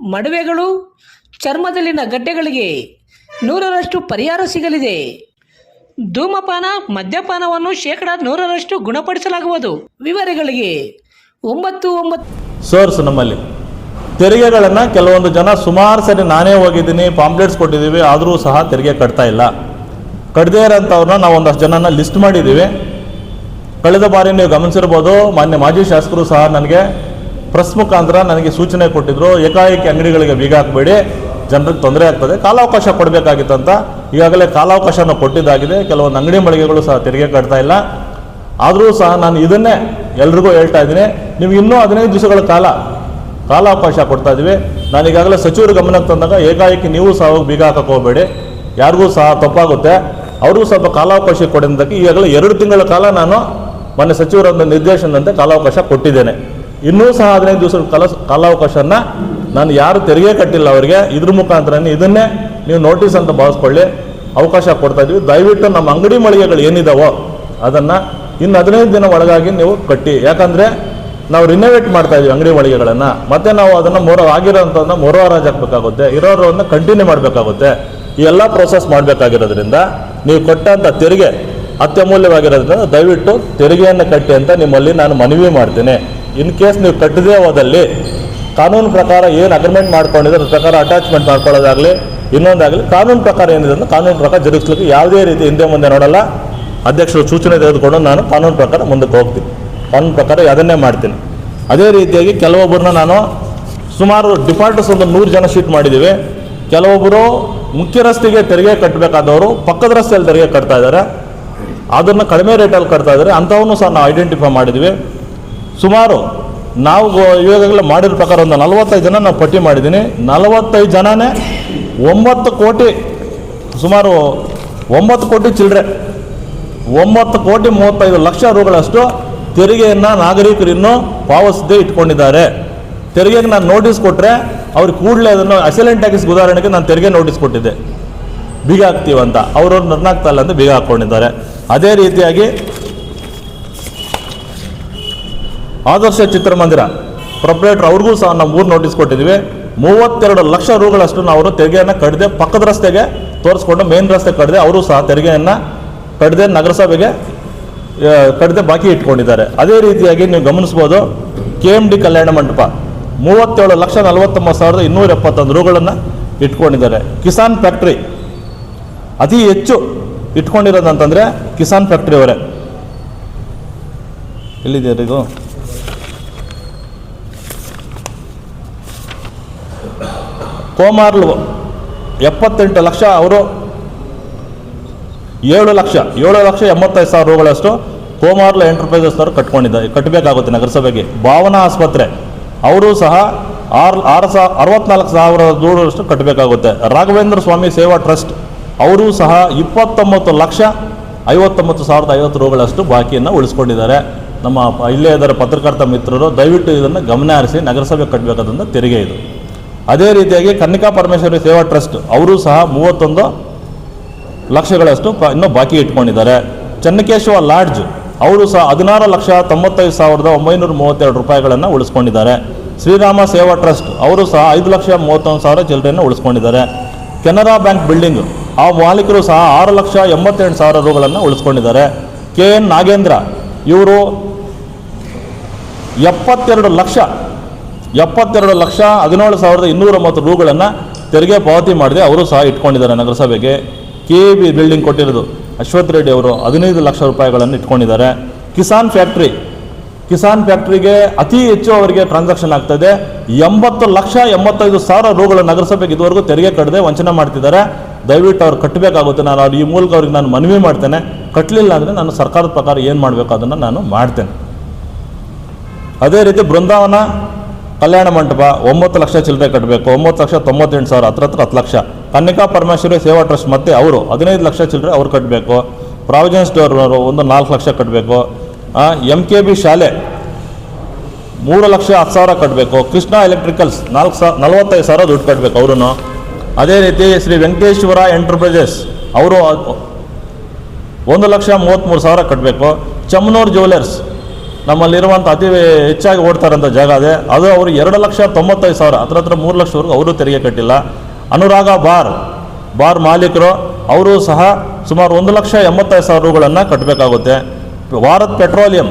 ಮಡುವೆಗಳು ಚರ್ಮದಲ್ಲಿನ ಗಡ್ಡೆಗಳಿಗೆ ನೂರರಷ್ಟು ಪರಿಹಾರ ಸಿಗಲಿದೆ. ಧೂಮಪಾನ, ಮದ್ಯಪಾನವನ್ನು ಶೇಕಡ ನೂರರಷ್ಟು ಗುಣಪಡಿಸಲಾಗುವುದು. ವಿವರಗಳಿಗೆ ಒಂಬತ್ತು ಒಂಬತ್ತು ಸೋರ್ಸ್ ನಮ್ಮಲ್ಲಿ. ತೆರಿಗೆಗಳನ್ನು ಕೆಲವೊಂದು ಜನ ಸುಮಾರು ಸರಿ ನಾನೇ ಹೋಗಿದ್ದೀನಿ, ಪಾಂಪ್ಲೆಟ್ಸ್ ಕೊಟ್ಟಿದ್ದೀವಿ, ಆದರೂ ಸಹ ತೆರಿಗೆ ಕಟ್ತಾ ಇಲ್ಲ. ಕಟ್ಟದೇ ಇರೋಂಥವ್ರನ್ನ ನಾವು ಒಂದಷ್ಟು ಜನನ ಲಿಸ್ಟ್ ಮಾಡಿದ್ದೀವಿ. ಕಳೆದ ಬಾರಿ ನೀವು ಗಮನಿಸಿರ್ಬೋದು, ಮಾನ್ಯ ಮಾಜಿ ಶಾಸಕರು ಸಹ ನನಗೆ ಪ್ರೆಸ್ ಮುಖಾಂತರ ನನಗೆ ಸೂಚನೆ ಕೊಟ್ಟಿದ್ರು, ಏಕಾಏಕಿ ಅಂಗಡಿಗಳಿಗೆ ಬೀಗ ಹಾಕಬೇಡಿ, ಜನರಿಗೆ ತೊಂದರೆ ಆಗ್ತದೆ, ಕಾಲಾವಕಾಶ ಕೊಡಬೇಕಾಗಿತ್ತಂತ ಈಗಾಗಲೇ ಕಾಲಾವಕಾಶನ ಕೊಟ್ಟಿದ್ದಾಗಿದೆ. ಕೆಲವೊಂದು ಅಂಗಡಿ ಮಳಿಗೆಗಳು ಸಹ ತೆರಿಗೆ ಕಟ್ತಾ ಇಲ್ಲ. ಆದರೂ ಸಹ ನಾನು ಇದನ್ನೇ ಎಲ್ರಿಗೂ ಹೇಳ್ತಾ ಇದ್ದೀನಿ. ನೀವು ಇನ್ನೂ ಹದಿನೈದು ದಿವಸಗಳ ಕಾಲ ಕಾಲಾವಕಾಶ ಕೊಡ್ತಾ ಇದ್ದೀವಿ. ನಾನು ಈಗಾಗಲೇ ಸಚಿವರು ಗಮನಕ್ಕೆ ತಂದಾಗ ಏಕಾಏಕಿ ನೀವು ಸಹ ಹೋಗಿ ಬೀಗ ಹಾಕಕ್ಕೆ ಹೋಗಬೇಡಿ. ಯಾರಿಗೂ ಸಹ ತಪ್ಪಾಗುತ್ತೆ. ಅವ್ರಿಗೂ ಸ್ವಲ್ಪ ಕಾಲಾವಕಾಶ ಕೊಡೋದಕ್ಕೆ ಈಗಾಗಲೇ ಎರಡು ತಿಂಗಳ ಕಾಲ ನಾನು ಮೊನ್ನೆ ಸಚಿವರ ನಿರ್ದೇಶನದಂತೆ ಕಾಲಾವಕಾಶ ಕೊಟ್ಟಿದ್ದೇನೆ. ಇನ್ನೂ ಸಹ ಹದಿನೈದು ದಿವಸ ಕಾಲ ಕಾಲಾವಕಾಶನ ನಾನು ಯಾರು ತೆರಿಗೆ ಕಟ್ಟಿಲ್ಲ ಅವರಿಗೆ, ಇದ್ರ ಮುಖಾಂತರ ಇದನ್ನೇ ನೀವು ನೋಟಿಸ್ ಅಂತ ಭಾವಿಸ್ಕೊಳ್ಳಿ ಅವಕಾಶ ಕೊಡ್ತಾ ಇದ್ವಿ. ದಯವಿಟ್ಟು ನಮ್ಮ ಅಂಗಡಿ ಮಳಿಗೆಗಳು ಏನಿದಾವೋ ಅದನ್ನು ಇನ್ನು ಹದಿನೈದು ದಿನ ಒಳಗಾಗಿ ನೀವು ಕಟ್ಟಿ. ಯಾಕಂದರೆ ನಾವು ರಿನೋವೇಟ್ ಮಾಡ್ತಾ ಇದೀವಿ ಅಂಗಡಿ ಮಳಿಗೆಗಳನ್ನು. ಮತ್ತೆ ನಾವು ಅದನ್ನು ಮೂರ ಆಗಿರೋಂಥದ್ದನ್ನ ಮೂರವಾರಾಜ್ ಹಾಕಬೇಕಾಗುತ್ತೆ. ಇರೋರನ್ನ ಕಂಟಿನ್ಯೂ ಮಾಡಬೇಕಾಗುತ್ತೆ. ಈ ಎಲ್ಲ ಪ್ರೋಸೆಸ್ ಮಾಡಬೇಕಾಗಿರೋದ್ರಿಂದ ನೀವು ಕೊಟ್ಟಂಥ ತೆರಿಗೆ ಅತ್ಯಮೂಲ್ಯವಾಗಿರೋದ್ರಿಂದ ದಯವಿಟ್ಟು ತೆರಿಗೆಯನ್ನು ಕಟ್ಟಿ ಅಂತ ನಿಮ್ಮಲ್ಲಿ ನಾನು ಮನವಿ ಮಾಡ್ತೀನಿ. ಇನ್ ಕೇಸ್ ನೀವು ಕಟ್ಟದೇ ಹೋದಲ್ಲಿ ಕಾನೂನು ಪ್ರಕಾರ ಏನು ಅಗ್ರಿಮೆಂಟ್ ಮಾಡ್ಕೊಂಡಿದ್ರೆ ಅದ್ರ ಪ್ರಕಾರ ಅಟ್ಯಾಚ್ಮೆಂಟ್ ಮಾಡ್ಕೊಳ್ಳೋದಾಗಲಿ, ಇನ್ನೊಂದಾಗಲಿ ಕಾನೂನು ಪ್ರಕಾರ ಏನಿದೆ ಅಂದ್ರೆ ಕಾನೂನು ಪ್ರಕಾರ ಜರುಗಿಸ್ಲಿಕ್ಕೆ ಯಾವುದೇ ರೀತಿ ಹಿಂದೆ ಮುಂದೆ ನೋಡಲ್ಲ. ಅಧ್ಯಕ್ಷರು ಸೂಚನೆ ತೆಗೆದುಕೊಂಡು ನಾನು ಕಾನೂನು ಪ್ರಕಾರ ಮುಂದಕ್ಕೆ ಹೋಗ್ತೀನಿ. ಕಾನೂನು ಪ್ರಕಾರ ಅದನ್ನೇ ಮಾಡ್ತೀನಿ. ಅದೇ ರೀತಿಯಾಗಿ ಕೆಲವೊಬ್ಬರನ್ನ ನಾನು ಸುಮಾರು ಡಿಫಾಲ್ಟರ್ಸ್ ಒಂದು ನೂರು ಜನ ಶೀಟ್ ಮಾಡಿದ್ದೀವಿ ಕೆಲವೊಬ್ಬರು ಮುಖ್ಯ ರಸ್ತೆಗೆ ತೆರಿಗೆ ಕಟ್ಟಬೇಕಾದವರು ಪಕ್ಕದ ರಸ್ತೆಯಲ್ಲಿ ತೆರಿಗೆ ಕಟ್ತಾ ಇದ್ದಾರೆ. ಅದನ್ನು ಕಡಿಮೆ ರೇಟಲ್ಲಿ ಕಟ್ತಾ ಇದ್ದಾರೆ. ಅಂಥವನ್ನು ಸಹ ನಾವು ಐಡೆಂಟಿಫೈ ಮಾಡಿದ್ವಿ. ಸುಮಾರು ನಾವು ಇವಾಗಲೇ ಮಾಡಿರೋ ಪ್ರಕಾರ ಒಂದು ನಲವತ್ತೈದು ಜನ ನಾವು ಪಟ್ಟಿ ಮಾಡಿದ್ದೀನಿ. ನಲವತ್ತೈದು ಜನನೇ ಒಂಬತ್ತು ಕೋಟಿ, ಸುಮಾರು ಒಂಬತ್ತು ಕೋಟಿ ಚಿಲ್ಲರೆ ಒಂಬತ್ತು ಕೋಟಿ ಮೂವತ್ತೈದು ಲಕ್ಷ ರೂಗಳಷ್ಟು ತೆರಿಗೆಯನ್ನು ನಾಗರಿಕರು ಇನ್ನೂ ಪಾವತಿಸದೇ ಇಟ್ಕೊಂಡಿದ್ದಾರೆ. ತೆರಿಗೆಗೆ ನಾನು ನೋಟಿಸ್ ಕೊಟ್ಟರೆ ಅವ್ರಿಗೆ ಕೂಡಲೇ ಅದನ್ನು ಅಸೆಲೆಂಟ್ ಟ್ಯಾಕ್ಸ್ ಉದಾಹರಣೆಗೆ ನಾನು ತೆರಿಗೆ ನೋಟಿಸ್ ಕೊಟ್ಟಿದ್ದೆ. ಬೀಗ ಹಾಕ್ತೀವಂತ ಅವ್ರವ್ರು ನರ್ನಾಗ್ತಾ ಇಲ್ಲ ಅಂತ ಬೀಗ ಹಾಕ್ಕೊಂಡಿದ್ದಾರೆ ಅದೇ ರೀತಿಯಾಗಿ ಆದರ್ಶ ಚಿತ್ರಮಂದಿರ. ಪ್ರೊಪ್ರೇಟ್ರ್ ಅವ್ರಿಗೂ ಸಹ ನಮ್ಮ ಊರು ನೋಟಿಸ್ ಕೊಟ್ಟಿದ್ವಿ ಮೂವತ್ತೆರಡು ಲಕ್ಷ ರೂಗಳಷ್ಟು ಅವರು ತೆರಿಗೆಯನ್ನು ಕಡಿದೆ ಪಕ್ಕದ ರಸ್ತೆಗೆ ತೋರಿಸ್ಕೊಂಡು ಮೇನ್ ರಸ್ತೆ ಕಡಿದೆ ಅವರು ಸಹ ತೆರಿಗೆಯನ್ನು ಕಡಿದೆ ನಗರಸಭೆಗೆ ಕಡಿದೆ ಬಾಕಿ ಇಟ್ಕೊಂಡಿದ್ದಾರೆ. ಅದೇ ರೀತಿಯಾಗಿ ನೀವು ಗಮನಿಸ್ಬೋದು K M D Kalyana Mantapa. ಮೂವತ್ತೇಳು ಲಕ್ಷ ನಲವತ್ತೊಂಬತ್ತು ಸಾವಿರದ ಇನ್ನೂರ ಎಪ್ಪತ್ತೊಂದು ರೂಗಳನ್ನು ಇಟ್ಕೊಂಡಿದ್ದಾರೆ. ಕಿಸಾನ್ ಫ್ಯಾಕ್ಟ್ರಿ. ಅತಿ ಹೆಚ್ಚು ಇಟ್ಕೊಂಡಿರೋದಂತಂದರೆ ಕಿಸಾನ್ ಫ್ಯಾಕ್ಟ್ರಿ ಅವರೇ. ಎಲ್ಲಿದೆಯಾ ಇದು? ಕೋಮಾರ್ಲು ಎಪ್ಪತ್ತೆಂಟು ಲಕ್ಷ, ಅವರು ಏಳು ಲಕ್ಷ ಏಳು ಲಕ್ಷ ಎಂಬತ್ತೈದು ಸಾವಿರ ರೂಗಳಷ್ಟು ಕೋಮಾರ್ಲು ಎಂಟರ್ಪ್ರೈಸಸ್ನವರು ಕಟ್ಕೊಂಡಿದ್ದಾರೆ ಕಟ್ಟಬೇಕಾಗುತ್ತೆ ನಗರಸಭೆಗೆ. ಭಾವನಾ ಆಸ್ಪತ್ರೆ, ಅವರು ಸಹ ಆರು ಆರು ಸಾ, ಅರವತ್ನಾಲ್ಕು ಸಾವಿರ ದೂರಷ್ಟು ಕಟ್ಟಬೇಕಾಗುತ್ತೆ ರಾಘವೇಂದ್ರ ಸ್ವಾಮಿ ಸೇವಾ ಟ್ರಸ್ಟ್, ಅವರು ಸಹ ಇಪ್ಪತ್ತೊಂಬತ್ತು ಲಕ್ಷ ಐವತ್ತೊಂಬತ್ತು ಸಾವಿರದ ಐವತ್ತು ರೂಗಳಷ್ಟು ಬಾಕಿಯನ್ನು ಉಳಿಸ್ಕೊಂಡಿದ್ದಾರೆ. ನಮ್ಮ ಇಲ್ಲೇ ಇದರ ಪತ್ರಕರ್ತ ಮಿತ್ರರು ದಯವಿಟ್ಟು ಇದನ್ನು ಗಮನ ಹರಿಸಿ ನಗರಸಭೆ ಕಟ್ಟಬೇಕಾದಂಥ ತೆರಿಗೆ ಇದು. ಅದೇ ರೀತಿಯಾಗಿ ಕನ್ನಿಕಾ ಪರಮೇಶ್ವರಿ ಸೇವಾ ಟ್ರಸ್ಟ್ ಅವರು ಸಹ ಮೂವತ್ತೊಂದು ಲಕ್ಷಗಳಷ್ಟು ಇನ್ನೂ ಬಾಕಿ ಇಟ್ಕೊಂಡಿದ್ದಾರೆ. ಚನ್ನಕೇಶವ ಲಾಡ್ಜ್ ಅವರು ಸಹ ಹದಿನಾರು ಲಕ್ಷ ತೊಂಬತ್ತೈದು ಸಾವಿರದ ಒಂಬೈನೂರ ಮೂವತ್ತೆರಡು ರೂಪಾಯಿಗಳನ್ನು ಉಳಿಸ್ಕೊಂಡಿದ್ದಾರೆ. ಶ್ರೀರಾಮ ಸೇವಾ ಟ್ರಸ್ಟ್ ಅವರು ಸಹ ಐದು ಲಕ್ಷ ಮೂವತ್ತೊಂದು ಸಾವಿರ ಚಿಲ್ಲರೆಯನ್ನು ಉಳಿಸ್ಕೊಂಡಿದ್ದಾರೆ. ಕೆನರಾ ಬ್ಯಾಂಕ್ ಬಿಲ್ಡಿಂಗ್ ಆ ಮಾಲೀಕರು ಸಹ ಆರು ಲಕ್ಷ ಎಂಬತ್ತೆಂಟು ಸಾವಿರ ರೂಗಳನ್ನು ಉಳಿಸ್ಕೊಂಡಿದ್ದಾರೆ. ಕೆ ಎನ್ ನಾಗೇಂದ್ರ ಇವರು ಎಪ್ಪತ್ತೆರಡು ಲಕ್ಷ ಎಪ್ಪತ್ತೆರಡು ಲಕ್ಷ ಹದಿನೇಳು ಸಾವಿರದ ಇನ್ನೂರ ಮೂವತ್ತು ರೂಗಳನ್ನು ತೆರಿಗೆ ಪಾವತಿ ಮಾಡಿದೆ ಅವರು ಸಹ ಇಟ್ಕೊಂಡಿದ್ದಾರೆ ನಗರಸಭೆಗೆ. ಕೆ ಬಿ ಬಿಲ್ಡಿಂಗ್ ಕೊಟ್ಟಿರೋದು ಅಶ್ವಥ್ ರೆಡ್ಡಿ ಅವರು ಹದಿನೈದು ಲಕ್ಷ ರೂಪಾಯಿಗಳನ್ನು ಇಟ್ಕೊಂಡಿದ್ದಾರೆ. ಕಿಸಾನ್ ಫ್ಯಾಕ್ಟ್ರಿ, ಕಿಸಾನ್ ಫ್ಯಾಕ್ಟ್ರಿಗೆ ಅತಿ ಹೆಚ್ಚು ಅವರಿಗೆ ಟ್ರಾನ್ಸಾಕ್ಷನ್ ಆಗ್ತದೆ ಎಂಬತ್ತು ಲಕ್ಷ ಎಂಬತ್ತೈದು ಸಾವಿರ ರೂಗಳು ನಗರಸಭೆಗೆ ಇದುವರೆಗೂ ತೆರಿಗೆ ಕಟ್ಟದೆ ವಂಚನೆ ಮಾಡ್ತಿದ್ದಾರೆ. ದಯವಿಟ್ಟು ಅವ್ರು ಕಟ್ಟಬೇಕಾಗುತ್ತೆ. ನಾನು ಅವ್ರು ಈ ಮೂಲಕ ಅವ್ರಿಗೆ ನಾನು ಮನವಿ ಮಾಡ್ತೇನೆ. ಕಟ್ಟಲಿಲ್ಲ ಅಂದರೆ ನಾನು ಸರ್ಕಾರದ ಪ್ರಕಾರ ಏನು ಮಾಡಬೇಕು ಅದನ್ನು ನಾನು ಮಾಡ್ತೇನೆ. ಅದೇ ರೀತಿ ಬೃಂದಾವನ ಕಲ್ಯಾಣ ಮಂಟಪ ಒಂಬತ್ತು ಲಕ್ಷ ಚಿಲ್ಲರೆ ಕಟ್ಟಬೇಕು, ಒಂಬತ್ತು ಲಕ್ಷ ತೊಂಬತ್ತೆಂಟು ಸಾವಿರ, ಹತ್ರ ಹತ್ರ ಹತ್ತು ಲಕ್ಷ. ಕನ್ನಿಕಾ ಪರಮೇಶ್ವರಿ ಸೇವಾ ಟ್ರಸ್ಟ್ ಮತ್ತೆ ಅವರು ಹದಿನೈದು ಲಕ್ಷ ಚಿಲ್ಲರೆ ಅವ್ರು ಕಟ್ಟಬೇಕು ಪ್ರಾವಿಜನ್ ಸ್ಟೋರ್ನವರು ಒಂದು ನಾಲ್ಕು ಲಕ್ಷ ಕಟ್ಟಬೇಕು ಎಂ ಕೆ ಬಿ ಶಾಲೆ ಮೂರು ಲಕ್ಷ ಹತ್ತು ಸಾವಿರ ಕಟ್ಟಬೇಕು ಕೃಷ್ಣ ಎಲೆಕ್ಟ್ರಿಕಲ್ಸ್ ನಾಲ್ಕು ಸಾವಿರ ನಲವತ್ತೈದು ಸಾವಿರ ದುಡ್ಡು ಕಟ್ಟಬೇಕು ಅವರು ಅದೇ ರೀತಿ ಶ್ರೀ ವೆಂಕಟೇಶ್ವರ ಎಂಟರ್ಪ್ರೈಸಸ್ ಅವರು ಒಂದು ಲಕ್ಷ ಮೂವತ್ತ್ಮೂರು ಸಾವಿರ ಕಟ್ಟಬೇಕು ಚಮ್ನೂರ್ ಜ್ಯುವೆಲರ್ಸ್ ನಮ್ಮಲ್ಲಿರುವಂಥ ಅತಿ ಹೆಚ್ಚಾಗಿ ಓಡ್ತಾರಂಥ ಜಾಗ ಅದೇ. ಅದು ಅವರು ಎರಡು ಲಕ್ಷ ತೊಂಬತ್ತೈದು ಸಾವಿರ, ಹತ್ರ ಹತ್ರ ಮೂರು ಲಕ್ಷವರೆಗೂ ಅವರು ತೆರಿಗೆ ಕಟ್ಟಿಲ್ಲ. ಅನುರಾಗ ಬಾರ್ ಬಾರ್ ಮಾಲೀಕರು, ಅವರು ಸಹ ಸುಮಾರು ಒಂದು ಲಕ್ಷ ಎಂಬತ್ತೈದು ಸಾವಿರ ರೂಗಳನ್ನು ಕಟ್ಟಬೇಕಾಗುತ್ತೆ ಭಾರತ್ ಪೆಟ್ರೋಲಿಯಂ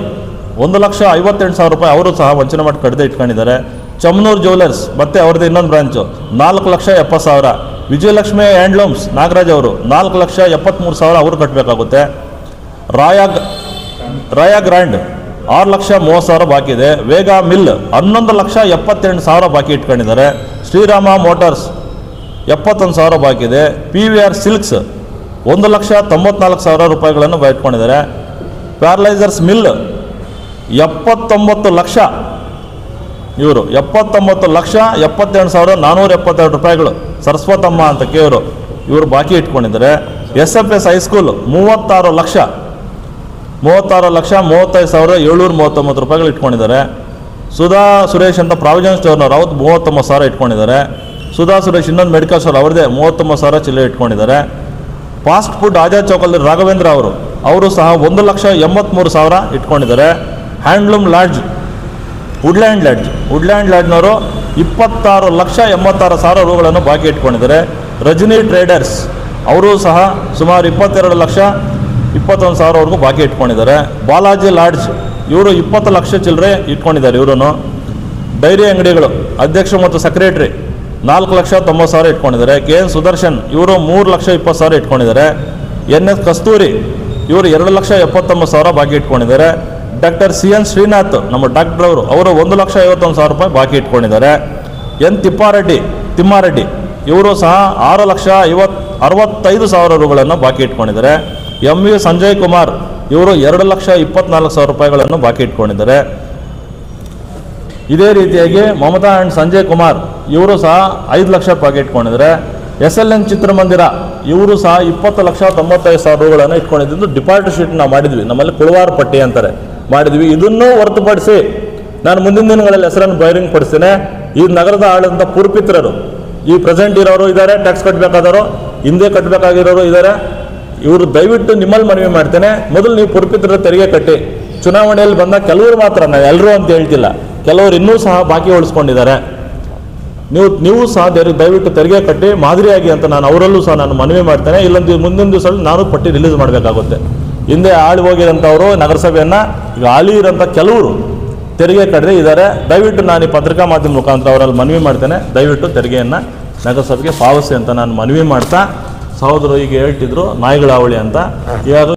ಒಂದು ಲಕ್ಷ ಐವತ್ತೆಂಟು ಸಾವಿರ ರೂಪಾಯಿ ಅವರು ಸಹ ವಂಚನೆ ಮಾಡಿ ಕಡ್ದೆ ಇಟ್ಕೊಂಡಿದ್ದಾರೆ. ಚಮ್ನೂರ್ ಜ್ಯುವೆಲರ್ಸ್ ಮತ್ತೆ ಅವ್ರದ್ದು ಇನ್ನೊಂದು ಬ್ರಾಂಚು, ನಾಲ್ಕು ಲಕ್ಷ ಎಪ್ಪತ್ತು ಸಾವಿರ. ವಿಜಯಲಕ್ಷ್ಮಿ ಹ್ಯಾಂಡ್ಲೂಮ್ಸ್, ನಾಗರಾಜ್ ಅವರು, ನಾಲ್ಕು ಲಕ್ಷ ಎಪ್ಪತ್ತ್ಮೂರು ಸಾವಿರ ಅವರು ಕಟ್ಟಬೇಕಾಗುತ್ತೆ ರಾಯಾ ರಾಯಾ ಗ್ರ್ಯಾಂಡ್ ಆರು ಲಕ್ಷ ಮೂವತ್ತು ಸಾವಿರ ಬಾಕಿ ಇದೆ. ವೇಗ ಮಿಲ್ ಹನ್ನೊಂದು ಲಕ್ಷ ಎಪ್ಪತ್ತೆಂಟು ಸಾವಿರ ಬಾಕಿ ಇಟ್ಕೊಂಡಿದ್ದಾರೆ. ಶ್ರೀರಾಮ ಮೋಟಾರ್ಸ್ ಎಪ್ಪತ್ತೊಂದು ಸಾವಿರ ಬಾಕಿ ಇದೆ. ಪಿ ವಿ ಆರ್ ಸಿಲ್ಕ್ಸ್ ಒಂದು ಲಕ್ಷ ತೊಂಬತ್ನಾಲ್ಕು ಸಾವಿರ ರೂಪಾಯಿಗಳನ್ನು ಇಟ್ಕೊಂಡಿದ್ದಾರೆ. ಪ್ಯಾರಲೈಸರ್ಸ್ ಮಿಲ್ ಎಪ್ಪತ್ತೊಂಬತ್ತು ಲಕ್ಷ, ಇವರು ಎಪ್ಪತ್ತೊಂಬತ್ತು ಲಕ್ಷ ಎಪ್ಪತ್ತೆರಡು ಸಾವಿರ ನಾನ್ನೂರ ಎಪ್ಪತ್ತೆರಡು ರೂಪಾಯಿಗಳು ಸರಸ್ವತಮ್ಮ ಅಂತ ಕೇವರು ಇವರು ಬಾಕಿ ಇಟ್ಕೊಂಡಿದ್ದಾರೆ. ಎಸ್ ಎಫ್ ಎಸ್ ಹೈಸ್ಕೂಲ್ ಮೂವತ್ತಾರು ಲಕ್ಷ ಮೂವತ್ತಾರು ಲಕ್ಷ ಮೂವತ್ತೈದು ಸಾವಿರದ ಏಳ್ನೂರ ಮೂವತ್ತೊಂಬತ್ತು ರೂಪಾಯಿಗಳು ಇಟ್ಕೊಂಡಿದ್ದಾರೆ. ಸುಧಾ ಸುರೇಶ್ ಅಂತ ಪ್ರಾವಿಜನ್ ಸ್ಟೋರ್ನವ್ರು ಅವತ್ತು ಮೂವತ್ತೊಂಬತ್ತು ಸಾವಿರ ಇಟ್ಕೊಂಡಿದ್ದಾರೆ. ಸುಧಾ ಸುರೇಶ್ ಇನ್ನೊಂದು ಮೆಡಿಕಲ್ ಸ್ಟೋರ್ ಅವ್ರದ್ದೇ ಮೂವತ್ತೊಂಬತ್ತು ಸಾವಿರ ಚಿಲ್ಲರೆ ಇಟ್ಕೊಂಡಿದ್ದಾರೆ. ಫಾಸ್ಟ್ ಫುಡ್ ಆಜಾದ್ ಚೌಕಲ್ಲಿ ರಾಘವೇಂದ್ರ ಅವರು ಅವರು ಸಹ ಒಂದು ಲಕ್ಷ ಎಂಬತ್ತ್ಮೂರು ಸಾವಿರ ಇಟ್ಕೊಂಡಿದ್ದಾರೆ. Handloom lodge, woodland lodge, woodland ಲಾಡ್ಜ್ನವರು ಇಪ್ಪತ್ತಾರು ಲಕ್ಷ ಎಂಬತ್ತಾರು ಸಾವಿರ ರೂಗಳನ್ನು ಬಾಕಿ ಇಟ್ಕೊಂಡಿದ್ದಾರೆ. ರಜನಿ ಟ್ರೇಡರ್ಸ್, ಅವರು ಸಹ ಸುಮಾರು ಇಪ್ಪತ್ತೆರಡು ಲಕ್ಷ ಇಪ್ಪತ್ತೊಂದು ಸಾವಿರವರೆಗೂ ಬಾಕಿ ಇಟ್ಕೊಂಡಿದ್ದಾರೆ. ಬಾಲಾಜಿ ಲಾಡ್ಜ್ ಇವರು ಇಪ್ಪತ್ತು ಲಕ್ಷ ಚಿಲ್ಲರೆ ಇಟ್ಕೊಂಡಿದ್ದಾರೆ ಇವರು ಡೈರಿ ಅಂಗಡಿಗಳು ಅಧ್ಯಕ್ಷ ಮತ್ತು ಸೆಕ್ರೆಟ್ರಿ ನಾಲ್ಕು ಲಕ್ಷ ತೊಂಬತ್ತು ಸಾವಿರ ಇಟ್ಕೊಂಡಿದ್ದಾರೆ. ಕೆ ಎನ್ ಸುದರ್ಶನ್ ಇವರು ಮೂರು ಲಕ್ಷ ಇಪ್ಪತ್ತು ಸಾವಿರ ಇಟ್ಕೊಂಡಿದ್ದಾರೆ. ಎನ್ ಎಸ್ ಕಸ್ತೂರಿ ಇವರು ಎರಡು ಲಕ್ಷ ಎಪ್ಪತ್ತೊಂಬತ್ತು ಸಾವಿರ ಬಾಕಿ ಇಟ್ಕೊಂಡಿದ್ದಾರೆ. ಡಾಕ್ಟರ್ ಸಿ ಎನ್ ಶ್ರೀನಾಥ್, ನಮ್ಮ ಡಾಕ್ಟರ್ ಅವರು ಅವರು ಒಂದು ಲಕ್ಷ ಐವತ್ತೊಂದು ಸಾವಿರ ರೂಪಾಯಿ ಬಾಕಿ ಇಟ್ಕೊಂಡಿದ್ದಾರೆ. ಎನ್ ತಿಪ್ಪಾರೆಡ್ಡಿ, ತಿಮ್ಮಾರೆಡ್ಡಿ ಇವರು ಸಹ ಆರು ಲಕ್ಷ ಐವತ್ ಅರವತ್ತೈದು ಸಾವಿರ ರೂಗಳನ್ನು ಬಾಕಿ ಇಟ್ಕೊಂಡಿದ್ದಾರೆ. ಎಂ ವಿ ಸಂಜಯ್ ಕುಮಾರ್, ಇವರು ಎರಡು ಲಕ್ಷ ಇಪ್ಪತ್ನಾಲ್ಕು ಸಾವಿರ ರೂಪಾಯಿಗಳನ್ನು ಬಾಕಿ ಇಟ್ಕೊಂಡಿದ್ದಾರೆ. ಇದೇ ರೀತಿಯಾಗಿ ಮಮತಾ ಆ್ಯಂಡ್ ಸಂಜಯ್ ಕುಮಾರ್, ಇವರು ಸಹ ಐದು ಲಕ್ಷ ಬಾಕಿ ಇಟ್ಕೊಂಡಿದ್ದಾರೆ. ಎಸ್ ಎಲ್ ಎನ್ ಚಿತ್ರಮಂದಿರ, ಇವರು ಸಹ ಇಪ್ಪತ್ತು ಲಕ್ಷ ತೊಂಬತ್ತೈದು ಸಾವಿರ ರೂಗಳನ್ನು ಇಟ್ಕೊಂಡಿದ್ದು ಡಿಪಾಸಿಟ್ ಶೀಟ್ ನಾವು ಮಾಡಿದ್ವಿ. ನಮ್ಮಲ್ಲಿ ಕುಳವಾರ ಪಟ್ಟಿ ಅಂತಾರೆ. ಮಾಡಿದ್ವಿ. ಇದನ್ನೂ ಹೊರತುಪಡಿಸಿ ನಾನು ಮುಂದಿನ ದಿನಗಳಲ್ಲಿ ಹೆಸರನ್ನು ಬೈರಿಂಗ್ ಪಡಿಸ್ತೇನೆ. ಈ ನಗರದ ಆಳಂತ ಪೂರ್ಪಿತ್ರರು ಈ ಪ್ರೆಸೆಂಟ್ ಇರೋರು ಇದ್ದಾರೆ ಟ್ಯಾಕ್ಸ್ ಕಟ್ಟಬೇಕಾದವರು ಹಿಂದೆ ಕಟ್ಟಬೇಕಾಗಿರೋರು ಇದ್ದಾರೆ. ಇವರು ದಯವಿಟ್ಟು ನಿಮ್ಮಲ್ಲಿ ಮನವಿ ಮಾಡ್ತೇನೆ. ಮೊದಲು ನೀವು ಪುರಪಿತರ ತೆರಿಗೆ ಕಟ್ಟಿ. ಚುನಾವಣೆಯಲ್ಲಿ ಬಂದ ಕೆಲವರು ಮಾತ್ರ ನಾನು ಎಲ್ಲರೂ ಅಂತ ಹೇಳ್ತಿಲ್ಲ. ಕೆಲವರು ಇನ್ನೂ ಸಹ ಬಾಕಿ ಉಳಿಸ್ಕೊಂಡಿದ್ದಾರೆ. ನೀವು ನೀವು ಸಹ ದಯ- ದಯವಿಟ್ಟು ತೆರಿಗೆ ಕಟ್ಟಿ, ಮಾದರಿಯಾಗಿ ಅಂತ ನಾನು ಅವರಲ್ಲೂ ಸಹ ನಾನು ಮನವಿ ಮಾಡ್ತೇನೆ. ಇಲ್ಲೊಂದು ಮುಂದಿನ ದಿವಸದಲ್ಲಿ ನಾನು ಪಟ್ಟಿ ರಿಲೀಸ್ ಮಾಡಬೇಕಾಗುತ್ತೆ. ಹಿಂದೆ ಆಳಿ ಹೋಗಿರೋಂಥವರು ನಗರಸಭೆಯನ್ನು, ಈಗ ಆಳಿ ಇರೋಂಥ ಕೆಲವರು ತೆರಿಗೆ ಕಟ್ಟರೆ ಇದ್ದಾರೆ. ದಯವಿಟ್ಟು ನಾನು ಈ ಪತ್ರಿಕಾ ಮಾಧ್ಯಮ ಮುಖಾಂತರ ಅವರಲ್ಲಿ ಮನವಿ ಮಾಡ್ತೇನೆ. ದಯವಿಟ್ಟು ತೆರಿಗೆಯನ್ನು ನಗರಸಭೆಗೆ ಪಾವತಿಸಿ ಅಂತ ನಾನು ಮನವಿ ಮಾಡ್ತಾ ಸಹೋದರು ಈಗ ಹೇಳ್ತಿದ್ರು ನಾಯಿಗಳ ಅವಳಿ ಅಂತ ಈಗಾಗಲೇ